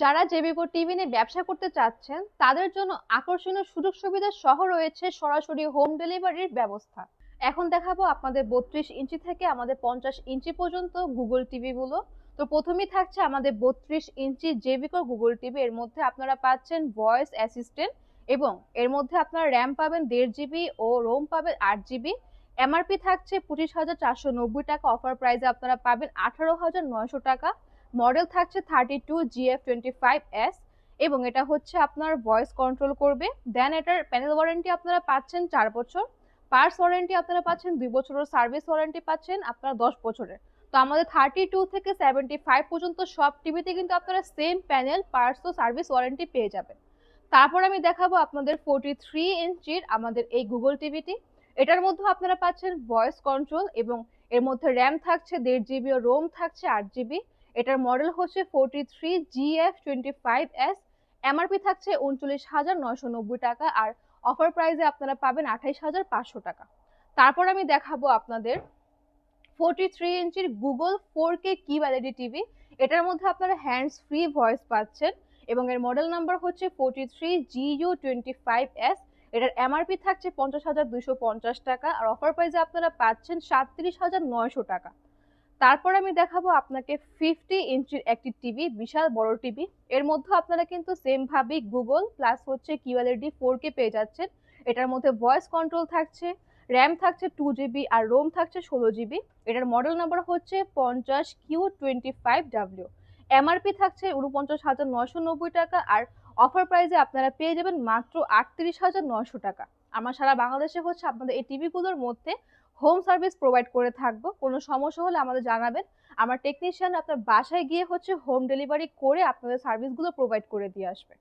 যারা জেবিকো টিভি নিয়ে ব্যবসা করতে চাচ্ছেন, তাদের জন্য আকর্ষণীয় সুযোগ সুবিধা সহ রয়েছে সরাসরি হোম ডেলিভারির ব্যবস্থা। এখন দেখাবো আপনাদের বত্রিশ ইঞ্চি থেকে আমাদের পঞ্চাশ ইঞ্চি পর্যন্ত গুগল টিভি গুলো। তো প্রথমেই থাকছে আমাদের বত্রিশ ইঞ্চি জেবিকো গুগল টিভি। এর মধ্যে আপনারা পাচ্ছেন ভয়েস অ্যাসিস্ট্যান্ট এবং এর মধ্যে আপনারা র্যাম পাবেন দেড় জিবি ও রোম পাবেন আট জিবি এমআরপি থাকছে পঁচিশ হাজার চারশো নব্বই টাকা। অফার প্রাইসে আপনারা পাবেন আঠারো হাজার নয়শো টাকা। মডেল থাকছে thirty two GF twenty five S এবং এটা হচ্ছে আপনার ভয়েস কন্ট্রোল করবে। দেন এটার প্যানেল ওয়ারেন্টি আপনারা পাচ্ছেন চার বছর। পার্স ওয়ারেন্টি আপনারা পাচ্ছেন দুই বছরের সার্ভিস ওয়ারেন্টি পাচ্ছেন, আপনারা দশ বছরের। তো আমাদের থার্টি টু থেকে সেভেন্টি ফাইভ পর্যন্ত সব টিভিতে কিন্তু আপনারা সেম প্যানেল পার্টস ও সার্ভিস ওয়ারেন্টি পেয়ে যাবেন। তারপর আমি দেখাবো আপনাদের ফোর্টি থ্রি ইঞ্চির আমাদের এই গুগল টিভিটি। এটার মধ্যে আপনারা পাচ্ছেন ভয়েস কন্ট্রোল এবং এর মধ্যে র্যাম থাকছে দেড় জিবি ও রোম থাকছে আট জিবি এটার মডেল হচ্ছে forty three GF twenty five S MRP থাকছে উনচল্লিশ হাজার নয়শো নব্বই টাকা আর অফার প্রাইসে আপনারা পাবেন আঠাইশ হাজার পাঁচশো টাকা। তারপর আমি দেখাবো আপনাদের ফোরটি থ্রি ইঞ্চির গুগল ফোর কে কি ভ্যালিডি টিভি এটার মধ্যে আপনারা হ্যান্ডস ফ্রি ভয়েস পাচ্ছেন এবং এর মডেল নাম্বার হচ্ছে forty three GU twenty five S এটার এমআরপি থাকছে পঞ্চাশ হাজার দুশো পঞ্চাশ টাকা আর অফার প্রাইসে আপনারা পাচ্ছেন সাতত্রিশ হাজার নয়শো টাকা। তারপর আমি দেখাবো আপনাকে ফিফটি ইঞ্চির একটি টিভি বিশাল বড় টিভি এর মধ্যে আপনারা কিন্তু সেম ভাবেই গুগল প্লাস হচ্ছে কিউএলএডি ফোর কে পেয়ে যাচ্ছেন। এটার মধ্যে ভয়েস কন্ট্রোল থাকছে র্যাম থাকছে টু জিবি আর রোম থাকছে ষোলো জিবি এটার মডেল নাম্বার হচ্ছে পঞ্চাশ Q twenty five W MRP থাকছে উনপঞ্চাশ হাজার নয়শো নব্বই টাকা আর অফার প্রাইসে আপনারা পেয়ে যাবেন মাত্র আটত্রিশ হাজার নশো টাকা। আমার সারা বাংলাদেশে হচ্ছে আপনাদের এই টিভিগুলোর মধ্যে হোম সার্ভিস প্রোভাইড করে থাকব। কোনো সমস্যা হলে আমাদের জানাবেন। আমার টেকনিশিয়ান আপনার বাসায় গিয়ে হচ্ছে হোম ডেলিভারি করে আপনাদের সার্ভিসগুলো প্রোভাইড করে দিয়ে আসবে।